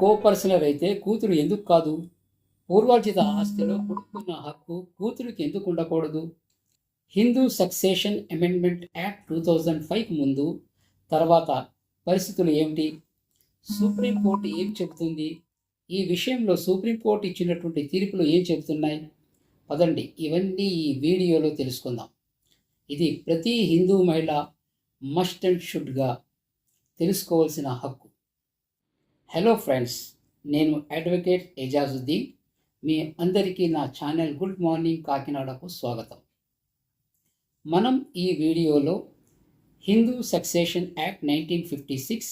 కోపర్సనర్ అయితే కూతురు ఎందుకు కాదు? పూర్వార్జిత ఆస్తిలో కొడుకున్న హక్కు కూతురికి ఎందుకు ఉండకూడదు? Hindu succession amendment act two thousand five ముందు తర్వాత పరిస్థితులు ఏమిటి? సుప్రీంకోర్టు ఏం చెబుతుంది? ఈ విషయంలో సుప్రీంకోర్టు ఇచ్చినటువంటి తీర్పులు ఏం చెబుతున్నాయి? పదండి ఇవన్నీ ఈ వీడియోలో తెలుసుకుందాం. ఇది ప్రతి హిందూ మహిళ మస్ట్ అండ్ షుడ్గా తెలుసుకోవాల్సిన హక్కు. హలో ఫ్రెండ్స్ నేను అడ్వకేట్ ఎజాజుద్దీన్. మీ అందరికీ నా ఛానల్ గుడ్ మార్నింగ్ కాకినాడకు స్వాగతం. మనం ఈ వీడియోలో Hindu succession act nineteen fifty six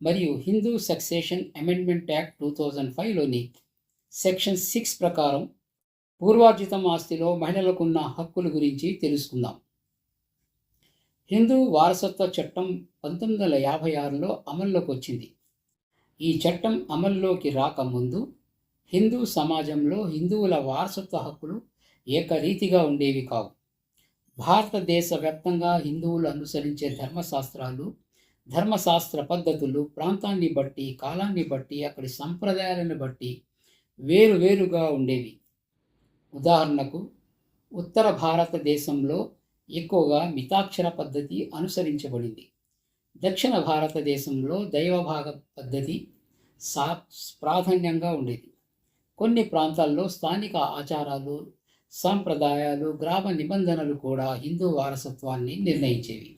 మరియు Hindu succession amendment act two thousand ఫైవ్లోని section six ప్రకారం పూర్వార్జితం ఆస్తిలో మహిళలకున్న హక్కుల గురించి తెలుసుకుందాం. హిందూ వారసత్వ చట్టం పంతొమ్మిది వందల యాభై ఆరులో అమల్లోకి వచ్చింది ఈ చట్టం అమల్లోకి రాకముందు హిందూ సమాజంలో హిందువుల వారసత్వ హక్కులు ఏకరీతిగా ఉండేవి కావు. భారతదేశ వ్యాప్తంగా హిందువులు అనుసరించే ధర్మశాస్త్రాలు ధర్మశాస్త్ర పద్ధతులు ప్రాంతాన్ని బట్టి కాలాన్ని బట్టి అక్కడి సంప్రదాయాలను బట్టి వేరువేరుగా ఉండేవి. ఉదాహరణకు ఉత్తర భారతదేశంలో ఎక్కువగా మితాక్షర పద్ధతి అనుసరించబడింది. దక్షిణ భారతదేశంలో దైవభాగ పద్ధతి సా ప్రాధాన్యంగా ఉండేది. కొన్ని ప్రాంతాల్లో స్థానిక ఆచారాలు సాంప్రదాయాలు గ్రామ నిబంధనలు కూడా హిందూ వారసత్వాన్ని నిర్ణయించేవి.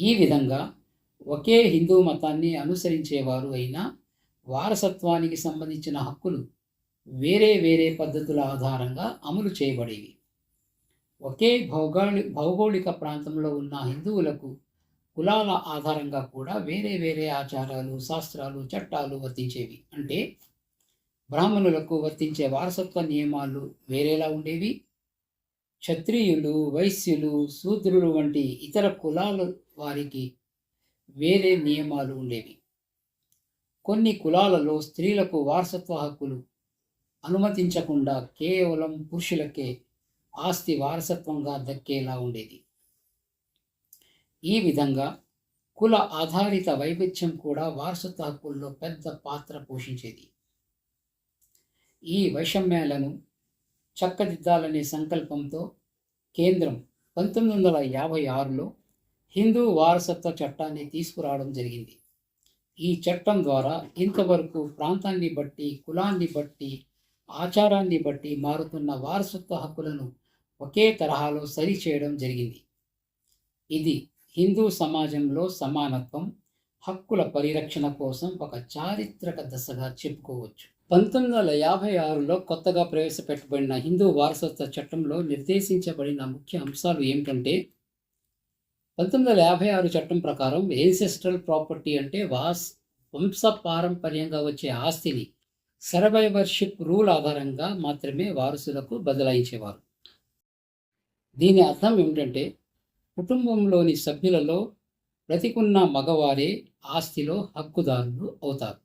ఈ విధంగా ఒకే హిందూ మతాన్ని అనుసరించేవారు అయినా వారసత్వానికి సంబంధించిన హక్కులు వేరే వేరే పద్ధతుల ఆధారంగా అమలు చేయబడేవి. ఒకే భౌగోళి భౌగోళిక ప్రాంతంలో ఉన్న హిందువులకు కులాల ఆధారంగా కూడా వేరే వేరే ఆచారాలు శాస్త్రాలు చట్టాలు వర్తించేవి. అంటే బ్రాహ్మణులకు వర్తించే వారసత్వ నియమాలు వేరేలా ఉండేవి. క్షత్రియులు వైశ్యులు శూద్రులు వంటి ఇతర కులాల వారికి వేరే నియమాలు ఉండేవి. కొన్ని కులాలలో స్త్రీలకు వారసత్వ హక్కులు అనుమతించకుండా కేవలం పురుషులకే ఆస్తి వారసత్వంగా దక్కేలా ఉండేది. ఈ విధంగా కుల ఆధారిత వైవిధ్యం కూడా వారసత్వ హక్కుల్లో పెద్ద పాత్ర పోషించేది. ఈ వైషమ్యాలను చక్కదిద్దాలనే సంకల్పంతో కేంద్రం పంతొమ్మిది వందల యాభై ఆరులో హిందూ వారసత్వ చట్టాన్ని తీసుకురావడం జరిగింది. ఈ చట్టం ద్వారా ఇంతవరకు ప్రాంతాన్ని బట్టి కులాన్ని బట్టి ఆచారాన్ని బట్టి మారుతున్న వారసత్వ హక్కులను ఒకే తరహాలో సరిచేయడం జరిగింది. ఇది హిందూ సమాజంలో సమానత్వం హక్కుల పరిరక్షణ కోసం ఒక చారిత్రక దశగా చెప్పుకోవచ్చు. పంతొమ్మిది వందల యాభై ఆరులో కొత్తగా ప్రవేశపెట్టబడిన హిందూ వారసత్వ చట్టంలో నిర్దేశించబడిన ముఖ్య అంశాలు ఏమిటంటే పంతొమ్మిది వందల యాభై ఆరు చట్టం ప్రకారం ఏన్సెస్ట్రల్ ప్రాపర్టీ అంటే వాస్ వంశ పారంపర్యంగా వచ్చే ఆస్తిని సర్వైవర్షిప్ రూల్ ఆధారంగా మాత్రమే వారసులకు బదలాయించేవారు. దీని అర్థం ఏమిటంటే కుటుంబంలోని సభ్యులలో బ్రతికున్న మగవారే ఆస్తిలో హక్కుదారులు అవుతారు.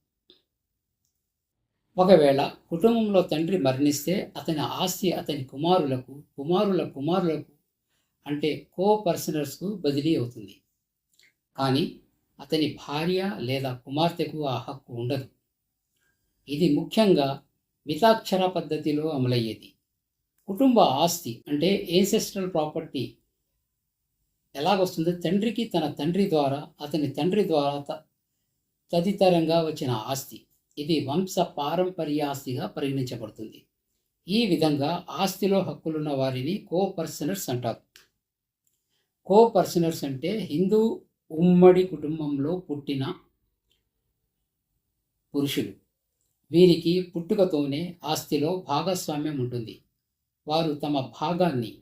ఒకవేళ కుటుంబంలో తండ్రి మరణిస్తే అతని ఆస్తి అతని కుమారులకు కుమారుల కుమారులకు అంటే కో పర్సనర్స్కు బదిలీ అవుతుంది. కానీ అతని భార్య లేదా కుమార్తెకు ఆ హక్కు ఉండదు. ఇది ముఖ్యంగా మితాక్షర పద్ధతిలో అమలయ్యేది. కుటుంబ ఆస్తి అంటే ఏన్సెస్ట్రల్ ప్రాపర్టీ ఎలాగొస్తుంది? తండ్రికి తన తండ్రి ద్వారా అతని తండ్రి ద్వారా త తదితరంగా వచ్చిన ఆస్తి. ఇది వంశ పారంపర్య ఆస్తిగా పరిగణించబడుతుంది. ఈ విధంగా ఆస్తిలో హక్కులున్న వారిని కో పర్సనర్స్ అంటారు. కో పర్సనర్స్ అంటే హిందూ ఉమ్మడి కుటుంబంలో పుట్టిన పురుషులు. వీరికి పుట్టుకతోనే ఆస్తిలో భాగస్వామ్యం ఉంటుంది. వారు తమ భాగాన్ని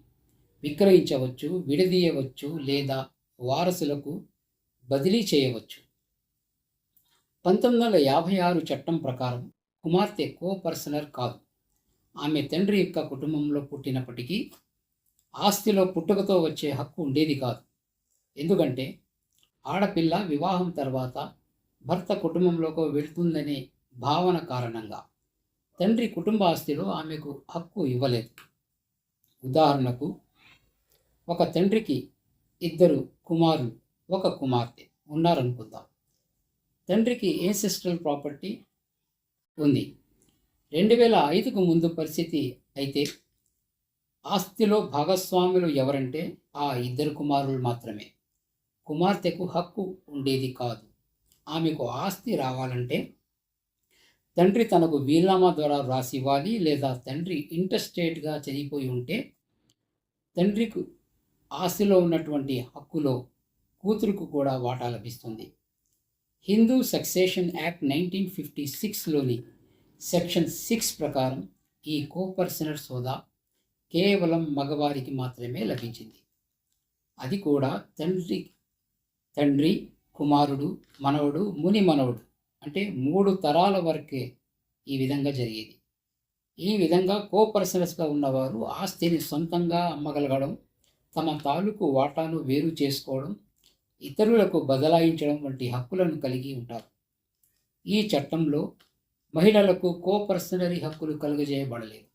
విక్రయించవచ్చు విడదీయవచ్చు లేదా వారసులకు బదిలీ చేయవచ్చు. పంతొమ్మిది వందల యాభై ఆరు చట్టం ప్రకారం కుమార్తె కో పర్సనర్ కాదు. ఆమె తండ్రి యొక్క కుటుంబంలో పుట్టినప్పటికీ ఆస్తిలో పుట్టుకతో వచ్చే హక్కు ఉండేది కాదు. ఎందుకంటే ఆడపిల్ల వివాహం తర్వాత భర్త కుటుంబంలోకి వెళ్తుందనే భావన కారణంగా తండ్రి కుటుంబ ఆస్తిలో ఆమెకు హక్కు ఇవ్వలేదు. ఉదాహరణకు ఒక తండ్రికి ఇద్దరు కుమారులు ఒక కుమార్తె ఉన్నారనుకుందాం. తండ్రికి ఏన్సెస్ట్రల్ ప్రాపర్టీ ఉంది? రెండు వేల ఐదుకు ముందు పరిస్థితి అయితే ఆస్తిలో భాగస్వాములు ఎవరంటే ఆ ఇద్దరు కుమారులు మాత్రమే. కుమార్తెకు హక్కు ఉండేది కాదు. ఆమెకు ఆస్తి రావాలంటే తండ్రి తనకు వీల్నామా ద్వారా రాసి ఇవ్వాలి లేదా తండ్రి ఇంటర్స్టేట్గా చనిపోయి ఉంటే తండ్రికి ఆస్తిలో ఉన్నటువంటి హక్కులో కూతురుకు కూడా వాటా లభిస్తుంది. Hindu succession act nineteen fifty సిక్స్లోని section six ప్రకారం ఈ కోపర్సనర్ సోదా కేవలం మగవారికి మాత్రమే లభించింది. అది కూడా తండ్రి తండ్రి కుమారుడు మనవడు ముని మనవడు అంటే మూడు తరాల వరకే ఈ విధంగా జరిగేది. ఈ విధంగా కోపర్సనర్స్గా ఉన్నవారు ఆస్తిని సొంతంగా అమ్మగలగడం తమ తాలూకు వాటాను వేరు చేసుకోవడం ఇతరులకు బదలాయించడం వంటి హక్కులను కలిగి ఉంటారు. ఈ చట్టంలో మహిళలకు కోపర్సనరీ హక్కులు కలుగజేయబడలేదు.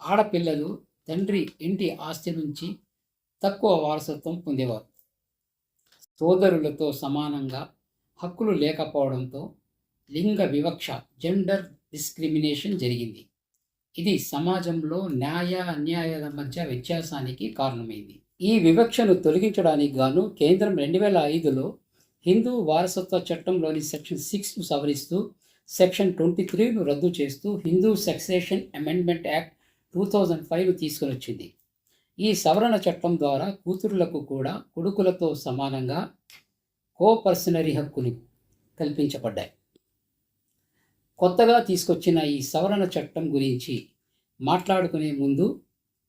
ఆడపిల్లలు తండ్రి ఇంటి ఆస్తి నుంచి తక్కువ వారసత్వం పొందేవారు. సోదరులతో సమానంగా హక్కులు లేకపోవడంతో లింగ వివక్ష జెండర్ డిస్క్రిమినేషన్ జరిగింది. ఇది సమాజంలో న్యాయ అన్యాయాల మధ్య వ్యత్యాసానికి కారణమైంది. ఈ వివక్షను తొలగించడానికి గాను కేంద్రం రెండు వేల ఐదులో హిందూ వారసత్వ చట్టంలోని సెక్షన్ సిక్స్ను సవరిస్తూ సెక్షన్ ట్వంటీ త్రీను రద్దు చేస్తూ Hindu succession amendment act two thousand five తీసుకుని వచ్చింది ఈ సవరణ చట్టం ద్వారా కూతురులకు కూడా కొడుకులతో సమానంగా కోపర్సనరీ హక్కులు కల్పించబడ్డాయి. కొత్తగా తీసుకొచ్చిన ఈ సవరణ చట్టం గురించి మాట్లాడుకునే ముందు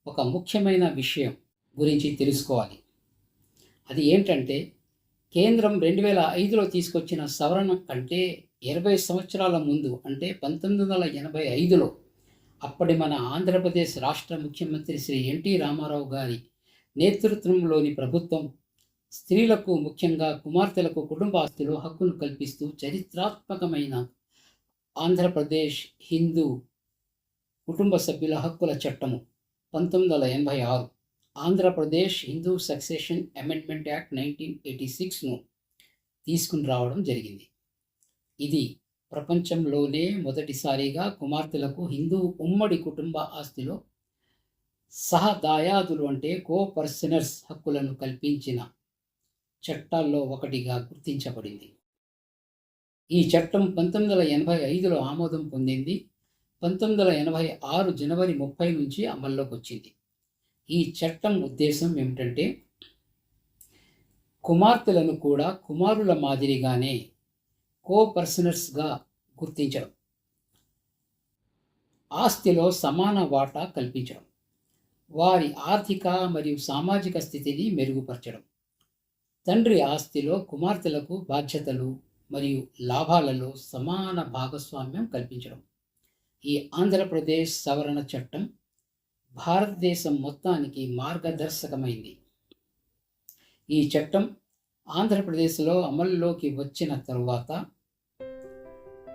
ఒక ముఖ్యమైన విషయం గురించి తెలుసుకోవాలి. అది ఏంటంటే కేంద్రం రెండు వేల ఐదులో తీసుకొచ్చిన సవరణ కంటే ఇరవై సంవత్సరాల ముందు అంటే పంతొమ్మిది వందల ఎనభై ఐదులో అప్పటి మన ఆంధ్రప్రదేశ్ రాష్ట్ర ముఖ్యమంత్రి శ్రీ ఎన్టీ రామారావు గారి నేతృత్వంలోని ప్రభుత్వం స్త్రీలకు ముఖ్యంగా కుమార్తెలకు కుటుంబ ఆస్తిలో హక్కును కల్పిస్తూ చరిత్రాత్మకమైన ఆంధ్రప్రదేశ్ హిందూ కుటుంబ సభ్యుల హక్కుల చట్టము పంతొమ్మిది వందల ఎనభై ఆరు. Andhra Pradesh Hindu succession amendment act nineteen eighty సిక్స్ను తీసుకుని రావడం జరిగింది. ఇది ప్రపంచంలోనే మొదటిసారిగా కుమార్తెలకు హిందూ ఉమ్మడి కుటుంబ ఆస్తిలో సహదాయాదులు అంటే కో పర్సనర్స్ హక్కులను కల్పించిన చట్టాల్లో ఒకటిగా గుర్తించబడింది. ఈ చట్టం పంతొమ్మిది వందల ఎనభై ఐదులో ఆమోదం పొందింది. పంతొమ్మిది వందల ఎనభై ఆరు జనవరి ముప్పై నుంచి అమల్లోకి వచ్చింది ఈ చట్టం ఉద్దేశం ఏమిటంటే కుమార్తెలను కూడా కుమారుల మాదిరిగానే కో పర్సనర్స్గా గుర్తించడం ఆస్తిలో సమాన వాటా కల్పించడం వారి ఆర్థిక మరియు సామాజిక స్థితిని మెరుగుపరచడం తండ్రి ఆస్తిలో కుమార్తెలకు బాధ్యతలు మరియు లాభాలలో సమాన భాగస్వామ్యం కల్పించడం. ఈ ఆంధ్రప్రదేశ్ సవరణ చట్టం భారతదేశం మొత్తానికి మార్గదర్శకమైంది. ఈ చట్టం ఆంధ్రప్రదేశ్లో అమల్లోకి వచ్చిన తరువాత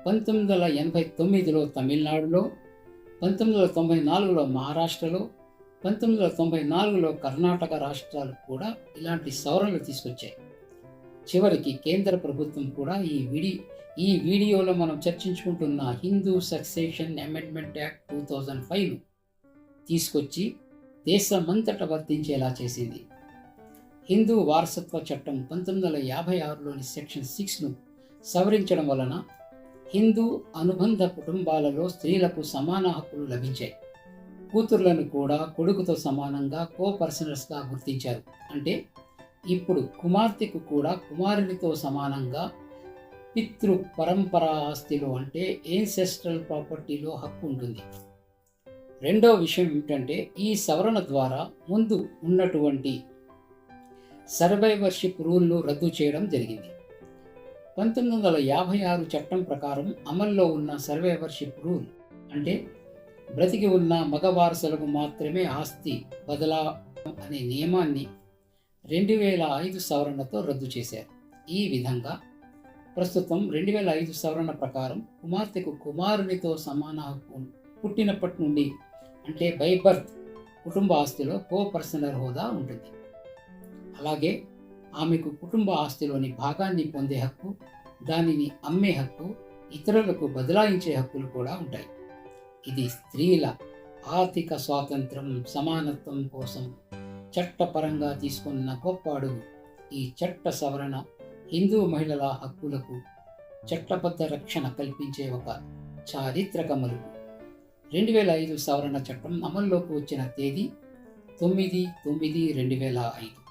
పంతొమ్మిది వందల ఎనభై తొమ్మిదిలో తమిళనాడులో పంతొమ్మిది వందల తొంభై నాలుగులో మహారాష్ట్రలో పంతొమ్మిది వందల తొంభై నాలుగులో కర్ణాటక రాష్ట్రాలు కూడా ఇలాంటి సవరణలు తీసుకొచ్చాయి. చివరికి కేంద్ర ప్రభుత్వం కూడా ఈ విడి ఈ వీడియోలో మనం చర్చించుకుంటున్న Hindu succession amendment act two thousand ఫైవ్ను తీసుకొచ్చి దేశమంతట వర్తించేలా చేసింది. హిందూ వారసత్వ చట్టం పంతొమ్మిది వందల యాభై ఆరులోని సెక్షన్ సిక్స్ను సవరించడం వలన హిందూ అనుబంధ కుటుంబాలలో స్త్రీలకు సమాన హక్కులు లభించాయి. కూతుర్లను కూడా కొడుకుతో సమానంగా కో పర్సనర్స్గా గుర్తించారు. అంటే ఇప్పుడు కుమార్తెకు కూడా కుమారునితో సమానంగా పితృ పరంపరా ఆస్తిలో అంటే ఏన్సెస్ట్రల్ ప్రాపర్టీలో హక్కు ఉంటుంది. రెండో విషయం ఏమిటంటే ఈ సవరణ ద్వారా ముందు ఉన్నటువంటి సర్వైవర్షిప్ రూల్ను రద్దు చేయడం జరిగింది. పంతొమ్మిది వందల యాభై ఆరు చట్టం ప్రకారం అమల్లో ఉన్న సర్వైవర్షిప్ రూల్ అంటే బ్రతికి ఉన్న మగ వారసులకు మాత్రమే ఆస్తి బదలా అనే నియమాన్ని రెండు వేల ఐదు సవరణతో రద్దు చేశారు. ఈ విధంగా ప్రస్తుతం రెండు వేల ఐదు సవరణ ప్రకారం కుమార్తెకు కుమారునితో సమాన హక్కు పుట్టినప్పటి నుండి అంటే బై బర్త్ కుటుంబ ఆస్తిలో కో పర్సనల్ హోదా ఉంటుంది. అలాగే ఆమెకు కుటుంబ ఆస్తిలోని భాగాన్ని పొందే హక్కు దానిని అమ్మే హక్కు ఇతరులకు బదలాయించే హక్కులు కూడా ఉంటాయి. ఇది స్త్రీల ఆర్థిక స్వాతంత్రం సమానత్వం కోసం చట్టపరంగా తీసుకున్న గొప్ప అడుగు. ఈ చట్ట సవరణ హిందూ మహిళల హక్కులకు చట్టబద్ధ రక్షణ కల్పించే ఒక చారిత్రక మలుపు రెండు వేల ఐదు సవరణ చట్టం అమల్లోకి వచ్చిన తేదీ తొమ్మిది తొమ్మిది రెండు వేల ఐదు.